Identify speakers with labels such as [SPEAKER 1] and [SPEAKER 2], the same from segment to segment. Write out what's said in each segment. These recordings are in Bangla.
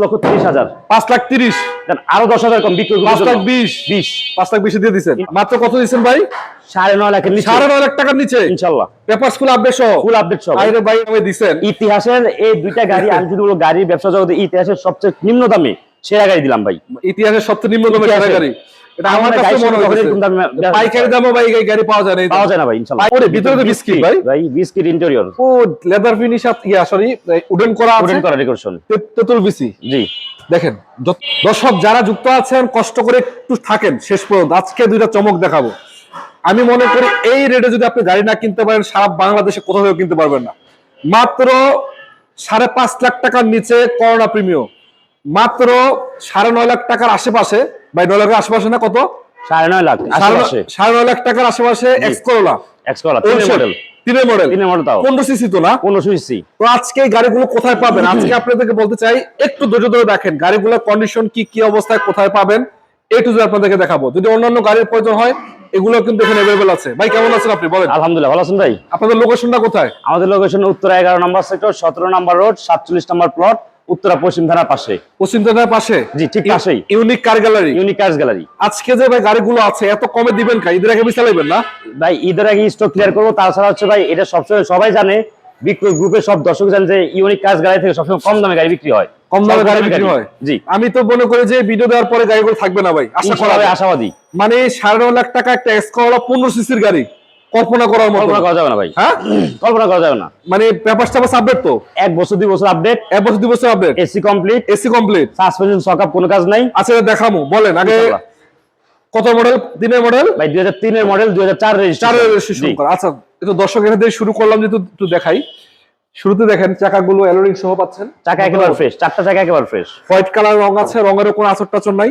[SPEAKER 1] লক্ষ তিরিশ হাজার।
[SPEAKER 2] পাঁচ লাখ তিরিশ।
[SPEAKER 1] আরও দশ হাজার কম বিক্রি
[SPEAKER 2] পাঁচ লাখ বিশ।
[SPEAKER 1] বিশ।
[SPEAKER 2] পাঁচ লাখ বিশে দিয়ে দিচ্ছেন মাত্র কত দিচ্ছেন ভাই?
[SPEAKER 1] সাড়ে নয় লাখের নিচে।
[SPEAKER 2] সাড়ে নয় লাখ টাকার নিচে।
[SPEAKER 1] ইনশাল্লাহ।
[SPEAKER 2] পেপার স্কুল আপডেট সহ।
[SPEAKER 1] ফুল আপডেট সব
[SPEAKER 2] আইরে ভাই আমি দিচ্ছেন
[SPEAKER 1] ইতিহাসের এই দুইটা গাড়ি আমি যদি গাড়ির ব্যবসা জগতে ইতিহাসের সবচেয়ে নিম্ন দামে সেরা গাড়ি দিলাম ভাই।
[SPEAKER 2] ইতিহাসের সবচেয়ে নিম্ন দামে
[SPEAKER 1] সেরা
[SPEAKER 2] গাড়ি। এটা আমার কাছে মনে হচ্ছে পাইকারি দামও ভাই এই গাড়ি পাওয়া যায় না
[SPEAKER 1] পাওয়া যায় না ভাই ইনশাল্লাহ।
[SPEAKER 2] ওরে, ভিতরে তো বিস্কিট ভাই।
[SPEAKER 1] ভাই বিস্কিট ইন্টেরিয়র
[SPEAKER 2] ও leather finish yeah sorry wooden করা আছে।
[SPEAKER 1] উডেন করা ডেকোরেশন
[SPEAKER 2] তে- বিসি
[SPEAKER 1] জি।
[SPEAKER 2] দেখেন দর্শক যারা যুক্ত আছেন কষ্ট করে একটু থাকেন শেষ পর্যন্ত। আজকে দুইটা চমক দেখাবো। আমি মনে করি এই রেটে যদি আপনি গাড়ি না কিনতে পারেন সারা বাংলাদেশে কোথাও কিনতে পারবেন না। মাত্র সাড়ে পাঁচ লাখ টাকার নিচে করোনা প্রিমিয়াম। মাত্র সাড়ে নয় লাখ টাকার আশেপাশে ভাই নয় লাখের আশেপাশে না কত?
[SPEAKER 1] সাড়ে নয় লাখ
[SPEAKER 2] সাড়ে নয়- লাখ টাকার আশেপাশে X Corolla
[SPEAKER 1] X Corolla model
[SPEAKER 2] তিনের মডেল
[SPEAKER 1] তিনের মডেল তাও।
[SPEAKER 2] পনেরো সিসি তো না?
[SPEAKER 1] পনেরোশো ইসি
[SPEAKER 2] তো আজকে গাড়িগুলো কোথায় পাবেন? আজকে আপনাদেরকে বলতে চাই একটু ধৈর্য ধরে দেখেন গাড়িগুলোর কন্ডিশন কি কি অবস্থায় কোথায় পাবেন? এ টু আপনাদেরকে দেখাবো। যদি অন্যান্য গাড়ির প্রয়োজন হয় এগুলো কিন্তু এখানে আছে। ভাই কেমন আছেন আপনি? বলেন।
[SPEAKER 1] আলহামদুলিল্লাহ ভালো আছেন ভাই?
[SPEAKER 2] আপনাদের লোকেশনটা কোথায়?
[SPEAKER 1] আমাদের লোকেশন উত্তর এগারো নম্বর সেক্টর সতেরো নম্বর রোড সাতচল্লিশ নম্বর প্লট উত্তরা পশ্চিম থানার পাশে।
[SPEAKER 2] পশ্চিম থানার পাশে?
[SPEAKER 1] জি, ঠিক পাশেই।
[SPEAKER 2] Unique car gallery?
[SPEAKER 1] Unique cars gallery.
[SPEAKER 2] আজকে যে ভাই গাড়িগুলো আছে এত কমে দিবেন কা ঈদের আগে চালাইবেন না?
[SPEAKER 1] ভাই ঈদের আগে স্টক ক্লিয়ার করব তাছাড়া হচ্ছে ভাই এটা সবসময় সবাই জানে বিক্রয় গ্রুপের সব দর্শক জানে যে ইউনিক কার্স গাড়ি থেকে সবসময় কম দামে গাড়ি বিক্রি হয়।
[SPEAKER 2] কম দামে গাড়ি বিক্রি হয়?
[SPEAKER 1] জি।
[SPEAKER 2] আমি তো মনে করি যে ভিডিও দেওয়ার পরে গাড়িগুলো থাকবে না ভাই আশা করা
[SPEAKER 1] আশাবাদী।
[SPEAKER 2] মানে সাড়ে নয় লাখ টাকা একটা এক্স করলা পনেরো সিসির গাড়ি। কল্পনা করার মতো।
[SPEAKER 1] কল্পনা করা যাবে না ভাই।
[SPEAKER 2] হ্যাঁ?
[SPEAKER 1] কল্পনা করা যাবে না।
[SPEAKER 2] মানে পেপার টাপার আপডেট তো?
[SPEAKER 1] এক বছর দুই বছর আপডেট
[SPEAKER 2] এক বছর দুই বছর update
[SPEAKER 1] AC complete
[SPEAKER 2] AC complete
[SPEAKER 1] suspension shock up কোনো কাজ নাই।
[SPEAKER 2] আচ্ছা দেখামু বলেন আগে। কত মডেল দিনের মডেল
[SPEAKER 1] ভাই দুই হাজার তিনের মডেল দুই হাজার চার
[SPEAKER 2] চারের রেজিস্ট্রেশন করা। আচ্ছা এটা দর্শক এখানে শুরু করলাম যেহেতু একটু দেখাই। শুরুতে দেখেন চাকাগুলো অ্যালোরিং সহ পাচ্ছেন।
[SPEAKER 1] চাকা একেবারে ফ্রেশ চারটা চাকা একেবারে ফ্রেশ
[SPEAKER 2] হোয়াইট কালার রং আছে রঙেরও কোনো আচর টাচর নাই।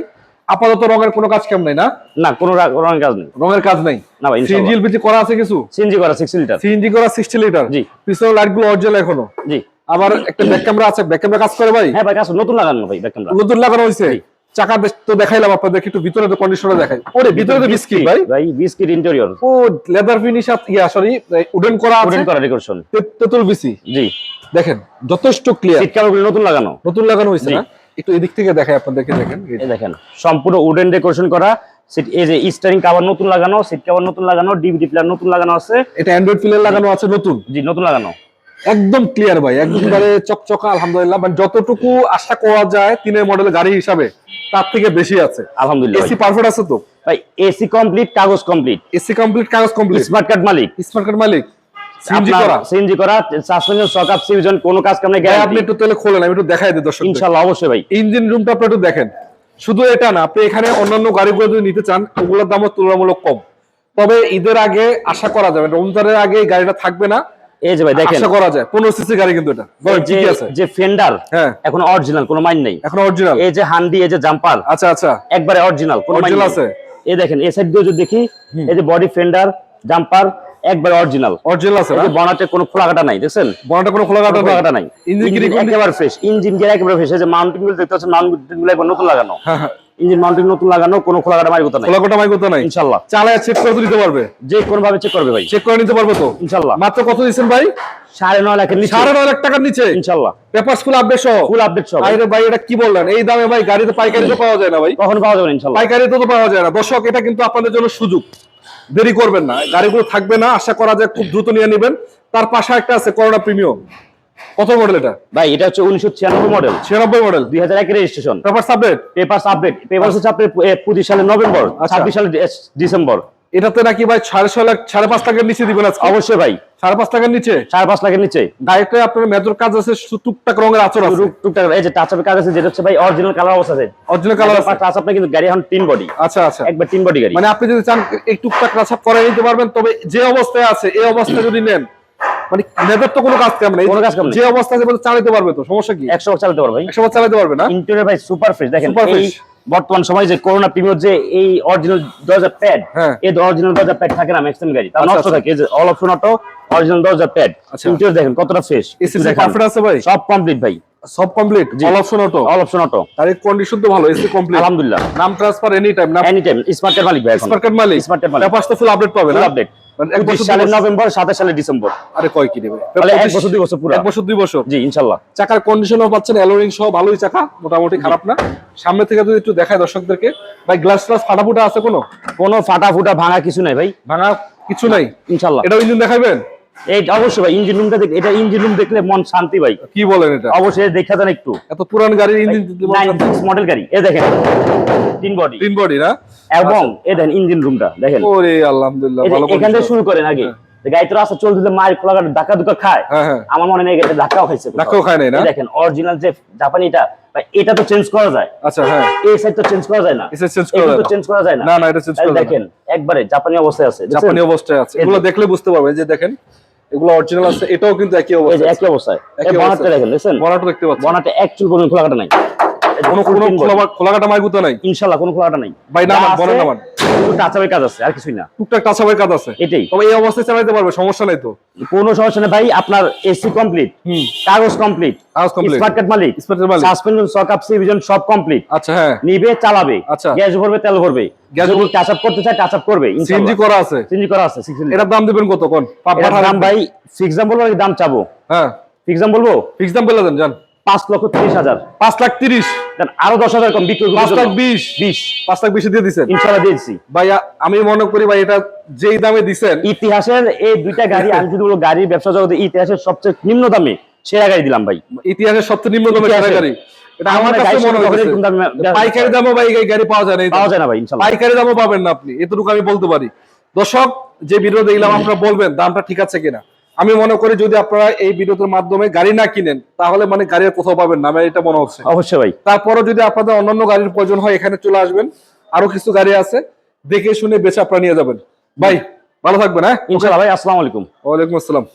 [SPEAKER 2] আপাতত রঙের কোনো কাজ কেমন নাই না?
[SPEAKER 1] না কোনো রঙের কাজ নেই।
[SPEAKER 2] রঙের কাজ নাই?
[SPEAKER 1] না ভাই
[SPEAKER 2] সিএনজি এলপিজি করা আছে কিছু?
[SPEAKER 1] সিএনজি করা সিক্স লিটার
[SPEAKER 2] সিএনজি করা সিক্সটি লিটার
[SPEAKER 1] জি।
[SPEAKER 2] পিছনের লাইটগুলো অরিজিনাল এখনও?
[SPEAKER 1] জি।
[SPEAKER 2] আবার একটা ব্যাক ক্যামেরা আছে ব্যাক ক্যামেরা কাজ করে ভাই?
[SPEAKER 1] হ্যাঁ ভাই কাজ নতুন লাগানো ভাই ব্যাক ক্যামেরা
[SPEAKER 2] নতুন লাগানো হয়েছে
[SPEAKER 1] জি।
[SPEAKER 2] চাকা তো দেখাইলাম আপনাদেরকে একটু ভিতরে কন্ডিশনে দেখাই। ওরে ভিতরে তো বিস্কিট ভাই।
[SPEAKER 1] ভাই বিস্কিট ইন্টেরিয়র
[SPEAKER 2] ও লেদার ফিনিশ আছে ইয়া সরি উডেন করা আছে?
[SPEAKER 1] উডেন করা ডেকোরেশন
[SPEAKER 2] তে- তেঁতুল বিসি
[SPEAKER 1] জি।
[SPEAKER 2] দেখেন যথেষ্ট ক্লিয়ার
[SPEAKER 1] সিট কভার নতুন লাগানো।
[SPEAKER 2] নতুন লাগানো হয়েছে
[SPEAKER 1] জি।
[SPEAKER 2] না? একটু এদিক থেকে দেখাই আপনাদেরকে দেখেন। এই
[SPEAKER 1] দেখেন সম্পূর্ণ উডেন ডেকোরেশন করা। এই যে স্টারিং কভার নতুন লাগানো সিট কভার নতুন লাগানো ডিভিডি প্লেয়ার নতুন লাগানো আছে।
[SPEAKER 2] এটা অ্যান্ড্রয়েড প্লেয়ার লাগানো আছে নতুন?
[SPEAKER 1] জি নতুন লাগানো।
[SPEAKER 2] একদম ক্লিয়ার ভাই একবারে চকচকা আলহামদুলিল্লাহ। মানে যতটুকু আশা করা যায় তিনের মডেল গাড়ি হিসাবে তার থেকে বেশি আছে।
[SPEAKER 1] আলহামদুলিল্লাহ
[SPEAKER 2] এসি পারফেক্ট আছে তো?
[SPEAKER 1] ভাই এসি কমপ্লিট কাগজ কমপ্লিট
[SPEAKER 2] এসি কমপ্লিট কাগজ কমপ্লিট
[SPEAKER 1] স্মার্ট কার্ড মালিক।
[SPEAKER 2] স্মার্ট কার্ড মালিক। সিএনজি করা?
[SPEAKER 1] সিএনজি করা সাসপেনশন সকাপ সিভিজন কোনো কাজ কাম নেই
[SPEAKER 2] আপনি একটু তাহলে খোলেন আমি একটু দেখাই দিই দর্শক
[SPEAKER 1] ইনশাআল্লাহ অবশ্যই ভাই।
[SPEAKER 2] ইঞ্জিন রুমটা আপনি একটু দেখেন। শুধু এটা না আপনি এখানে অন্যান্য গাড়িগুলো যদি নিতে চান ওগুলোর দামও তুলনামূলক কম। তবে ঈদের আগে আশা করা যাবে রমজানের আগে এই গাড়িটা থাকবে না।
[SPEAKER 1] এই যে ভাই দেখেন।
[SPEAKER 2] আশা করা যায় পনেরো সিসি গাড়ি কিন্তু এটা।
[SPEAKER 1] যে
[SPEAKER 2] আছে।
[SPEAKER 1] যে ফেন্ডার
[SPEAKER 2] হ্যাঁ।
[SPEAKER 1] এখন অরিজিনাল কোনো মাইন নেই।
[SPEAKER 2] এখন অরিজিনাল
[SPEAKER 1] এই যে হান্ডি এই যে জাম্পার
[SPEAKER 2] আচ্ছা আচ্ছা।
[SPEAKER 1] একবারে অরিজিনাল কোনো মাইন আছে? এই দেখেন এই সাইড দিয়ে যদি দেখি এই যে বডি ফেন্ডার জাম্পার একবারে অরিজিনাল
[SPEAKER 2] অরিজিনাল আছে না?
[SPEAKER 1] যে বনাটে কোনো খোলাকাটা নাই দেখছেন?
[SPEAKER 2] বনাটা কোনো খোলা কাটা
[SPEAKER 1] কোনো নাই?
[SPEAKER 2] ইঞ্জিন
[SPEAKER 1] ইঞ্জিন একেবারে ফ্রেশ ইঞ্জিন গিয়ার একেবারে ফ্রেশ এই যে মাউন্টিংগুলো দেখতে পাচ্ছেন মাউন্টিংগুলো একবার নতুন লাগানো।
[SPEAKER 2] হ্যাঁ হ্যাঁ।
[SPEAKER 1] ইঞ্জিন মাউন্টিং নতুন লাগানো কোনো খোলাকাটা মারি কথা নাই
[SPEAKER 2] নাই?
[SPEAKER 1] ইনশাআল্লাহ।
[SPEAKER 2] চালায় চেক করে দিতে পারবে?
[SPEAKER 1] যে কোনো ভাবে চেক করবে ভাই।
[SPEAKER 2] চেক করে নিতে পারবে তো?
[SPEAKER 1] ইনশাআল্লাহ।
[SPEAKER 2] মাত্র কত দিচ্ছেন ভাই?
[SPEAKER 1] লাখের নিচে।
[SPEAKER 2] লাখ টাকার নিচে?
[SPEAKER 1] ইনশাআল্লাহ।
[SPEAKER 2] পেপার স্কুল আপডেট সহ?
[SPEAKER 1] ফুল আপডেট সব
[SPEAKER 2] আরে ভাই এটা কি বললেন? এই দামে ভাই গাড়িতে পাইকারি তো পাওয়া যায় না ভাই।
[SPEAKER 1] কখন পাওয়া যাবে ইনশাআল্লাহ।
[SPEAKER 2] তো পাওয়া যায় না। দর্শক এটা কিন্তু আপনাদের জন্য সুযোগ। দেরি করবেন না। গাড়িগুলো থাকবে না আশা করা যায় খুব দ্রুত নিয়ে নেবেন। তার পাশে একটা আছে করোনা প্রিমিয়াম কত মডেল এটা?
[SPEAKER 1] ভাই এটা হচ্ছে উনিশশো ছিয়ানব্বই মডেল
[SPEAKER 2] ছিয়ানব্বই মডেল
[SPEAKER 1] দুই হাজার একের registration
[SPEAKER 2] paper update
[SPEAKER 1] paper update paper হচ্ছে আপনার পঁচিশ সালের নভেম্বর
[SPEAKER 2] আচ্ছা।
[SPEAKER 1] ছাব্বিশ সালের ডিসেম্বর।
[SPEAKER 2] এটাতে নাকি ভাই সাড়ে ছয় লাখ সাড়ে পাঁচ লাখের নিচে দিবেন আজকে?
[SPEAKER 1] অবশ্যই ভাই।
[SPEAKER 2] সাড়ে পাঁচ লাখের নিচে?
[SPEAKER 1] সাড়ে পাঁচ লাখের নিচে।
[SPEAKER 2] গাড়িতে আপনার মেজর কাজ আছে টুকটাক রঙের আচর আছে।
[SPEAKER 1] টুকটাক এই যে টাচআপের কাজ আছে যেটা হচ্ছে ভাই অরিজিনাল কালার অবস্থা আছে
[SPEAKER 2] অরিজিনাল কালার আছে।
[SPEAKER 1] টাচ আপে কিন্তু গাড়ি এখন তিন বডি
[SPEAKER 2] আচ্ছা আচ্ছা।
[SPEAKER 1] একবার তিন বডি গাড়ি।
[SPEAKER 2] মানে আপনি যদি চান এই টুকটাক রাছাপ করে নিতে পারবেন তবে যে অবস্থায় আছে এই অবস্থায় যদি নেন মানে মেজর তো কোনো কাজ কাম নেই।
[SPEAKER 1] কোনো কাজ কাম নেই।
[SPEAKER 2] যে অবস্থায় আছে চালাতে পারবে তো সমস্যা কি?
[SPEAKER 1] একশো চালাতে পারবে ভাই।
[SPEAKER 2] একশো বার চালাতে পারবে না?
[SPEAKER 1] ইন্টেরিয়র ভাই সুপার ফ্রেশ দেখেন এই
[SPEAKER 2] fresh।
[SPEAKER 1] বর্তমান সময় যে করোনা প্রিমিয়ার যে এই অরিজিনাল দরজা প্যাড। এই অরিজিনাল দরজা প্যাড থাকে না ম্যাক্সিমাম গাড়ি তার নষ্ট
[SPEAKER 2] আচ্ছা।
[SPEAKER 1] থাকে যে অল অপশন অটো অরিজিনাল দরজা প্যাড
[SPEAKER 2] আচ্ছা।
[SPEAKER 1] ইন্টেরিয়র দেখেন কতটা ফ্রেশ
[SPEAKER 2] এসিসি পারফেক্ট আছে ভাই?
[SPEAKER 1] সব কমপ্লিট ভাই।
[SPEAKER 2] সব complete. All option auto
[SPEAKER 1] all option auto
[SPEAKER 2] তার কন্ডিশন তো ভালো এসি কমপ্লিট
[SPEAKER 1] আলহামদুলিল্লাহ।
[SPEAKER 2] নাম ট্রান্সফার এনি টাইম নাম
[SPEAKER 1] এনি টাইম স্মার্টের মালিক ভাই
[SPEAKER 2] স্মার্ট কার্ড মালিক।
[SPEAKER 1] স্মার্টের মালিক।
[SPEAKER 2] পেপারস তো ফুল আপডেট পাবে না?
[SPEAKER 1] আপডেট
[SPEAKER 2] মানে এক বছর দুই
[SPEAKER 1] সালের নভেম্বর সাতাশ সালের ডিসেম্বর।
[SPEAKER 2] আরে কয় কি নেবে?
[SPEAKER 1] এক বছর দুই বছর পুরো।
[SPEAKER 2] এক বছর দুই বছর।
[SPEAKER 1] জি ইনশাল্লাহ।
[SPEAKER 2] চাকার কন্ডিশনও পাচ্ছেন অ্যালোরিং সহ ভালোই চাকা মোটামুটি খারাপ না। সামনে থেকে যদি একটু দেখায় দর্শকদেরকে ভাই গ্লাস গ্লাস ফাটাফুটা আছে কোনো?
[SPEAKER 1] কোনো ফাটা ফুটা ভাঙা কিছু নাই ভাই।
[SPEAKER 2] ভাঙা কিছু নাই?
[SPEAKER 1] ইনশাল্লাহ।
[SPEAKER 2] এটাও ইঞ্জিন দেখাবেন
[SPEAKER 1] এই অবশ্যই ভাই ইঞ্জিন রুমটা এটা ইঞ্জিন রুম দেখলে মন শান্তি ভাই।
[SPEAKER 2] কি বলেন এটা?
[SPEAKER 1] অবশ্যই দেখা যান একটু।
[SPEAKER 2] এত পুরান গাড়ির ইঞ্জিন
[SPEAKER 1] মডেল গাড়ি এ দেখেন তিন বডি
[SPEAKER 2] তিন বডি না?
[SPEAKER 1] এবং এ দেখেন ইঞ্জিন রুমটা দেখেন।
[SPEAKER 2] ওরে আলহামদুলিল্লাহ ভালো
[SPEAKER 1] এখান থেকে শুরু করেন আগে। গাড়ি তো রাস্তা চলতে মায়ের খোলা ধাক্কা ধুক্কা খায়। আমার মনে নেই এটা ধাক্কাও খাইছে
[SPEAKER 2] ধাক্কাও খায় না?
[SPEAKER 1] দেখেন অরিজিনাল যে জাপানিটা এটা তো চেঞ্জ করা যায়।
[SPEAKER 2] আচ্ছা হ্যাঁ।
[SPEAKER 1] এই সাইড তো চেঞ্জ করা যায় না।
[SPEAKER 2] চেঞ্জ করা
[SPEAKER 1] তো চেঞ্জ করা যায় না।
[SPEAKER 2] না না এটা চেঞ্জ করা
[SPEAKER 1] দেখেন একবারে জাপানি অবস্থায় আছে
[SPEAKER 2] জাপানি অবস্থায় আছে। এগুলো দেখলে বুঝতে পারবেন যে দেখেন এগুলো অরিজিনাল আছে এটাও কিন্তু একই অবস্থা
[SPEAKER 1] একই অবস্থায়।
[SPEAKER 2] অবস্থায়।
[SPEAKER 1] দেখেন দেখছেন?
[SPEAKER 2] বনাটা দেখতে পাচ্ছেন
[SPEAKER 1] বনারটা এক চুল পর্যন্ত খোলা কাটা নাই।
[SPEAKER 2] কোনো কোনো
[SPEAKER 1] 14 body।
[SPEAKER 2] খোলা- খোলাকাটা মাইগুতো নাই?
[SPEAKER 1] ইনশাআল্লাহ কোনো খোলাটা নাই।
[SPEAKER 2] ভাই,
[SPEAKER 1] যা
[SPEAKER 2] নামান,
[SPEAKER 1] আছে,
[SPEAKER 2] বনার নামান।
[SPEAKER 1] কাজ আছে আর কিছুই না।
[SPEAKER 2] টুকটাক টাচাবের কাজ আছে।
[SPEAKER 1] এটাই।
[SPEAKER 2] তবে এই অবস্থায় চালাইতে পারবে সমস্যা নাই তো।
[SPEAKER 1] কোনো সমস্যা নেই ভাই আপনার এসি কমপ্লিট কাগজ কমপ্লিট
[SPEAKER 2] কাগজ complete।
[SPEAKER 1] স্মার্ট মালিক
[SPEAKER 2] Smart মালিক।
[SPEAKER 1] সাসপেনশন সক আপ সিভিজন সব কমপ্লিট
[SPEAKER 2] আচ্ছা হ্যাঁ।
[SPEAKER 1] নিবে চালাবে।
[SPEAKER 2] আচ্ছা।
[SPEAKER 1] গ্যাস ভরবে তেল ভরবে।
[SPEAKER 2] গ্যাস
[SPEAKER 1] যদি টাচ আপ করতে চায় টাচ আপ করবে
[SPEAKER 2] সিএনজি করা আছে।
[SPEAKER 1] সিএনজি করা আছে 6
[SPEAKER 2] দাম দিবেন কত? কোন?
[SPEAKER 1] এটার দাম ভাই ফিক্স দাম বলব দাম চাবো?
[SPEAKER 2] হ্যাঁ।
[SPEAKER 1] ফিক্স দাম বলব?
[SPEAKER 2] ফিক্স দাম বলে দেন জান
[SPEAKER 1] পাঁচ লক্ষ তিরিশ হাজার।
[SPEAKER 2] পাঁচ লাখ তিরিশ।
[SPEAKER 1] আরও দশ হাজার কম বিক্রি
[SPEAKER 2] পাঁচ লাখ বিশ।
[SPEAKER 1] বিশ।
[SPEAKER 2] পাঁচ লাখ বেশি দিয়ে দিচ্ছেন
[SPEAKER 1] ইনশাল্লাহ দিয়েছি
[SPEAKER 2] ভাই আমি মনে করি ভাই এটা যেই দামে দিছেন
[SPEAKER 1] ইতিহাসের এই দুইটা গাড়ি আমি যদি বলব গাড়ির ব্যবসা জগতে ইতিহাসের সবচেয়ে নিম্ন দামে সেরা গাড়ি দিলাম ভাই।
[SPEAKER 2] ইতিহাসের সবচেয়ে নিম্ন
[SPEAKER 1] ইতিহাসে।
[SPEAKER 2] সেরা গাড়ি। এটা আমার
[SPEAKER 1] আমার
[SPEAKER 2] কাছে মনে
[SPEAKER 1] দামে-
[SPEAKER 2] পাইকারি দামও ভাই এই গাড়ি পাওয়া যায় না
[SPEAKER 1] পাওয়া যায় না ভাই
[SPEAKER 2] পাইকারি দামও পাবেন না আপনি। এতটুকু আমি বলতে পারি। দর্শক যে ভিডিও দেখলাম আপনারা বলবেন দামটা ঠিক আছে কিনা। আমি মনে করি যদি আপনারা এই ভিডিওর মাধ্যমে গাড়ি না কিনেন তাহলে মানে গাড়ি কোথাও পাবেন না। আমার এটা মনে হচ্ছে।
[SPEAKER 1] অবশ্যই ভাই।
[SPEAKER 2] তারপরও যদি আপনাদের অন্যান্য গাড়ির প্রয়োজন হয় এখানে চলে আসবেন। আরও কিছু গাড়ি আছে দেখে শুনে বেছে আপনারা নিয়ে যাবেন। ভাই ভালো থাকবেন হ্যাঁ?
[SPEAKER 1] ইনশাআল্লাহ ভাই আসসালামু আলাইকুম।
[SPEAKER 2] ওয়ালাইকুম আসসালাম।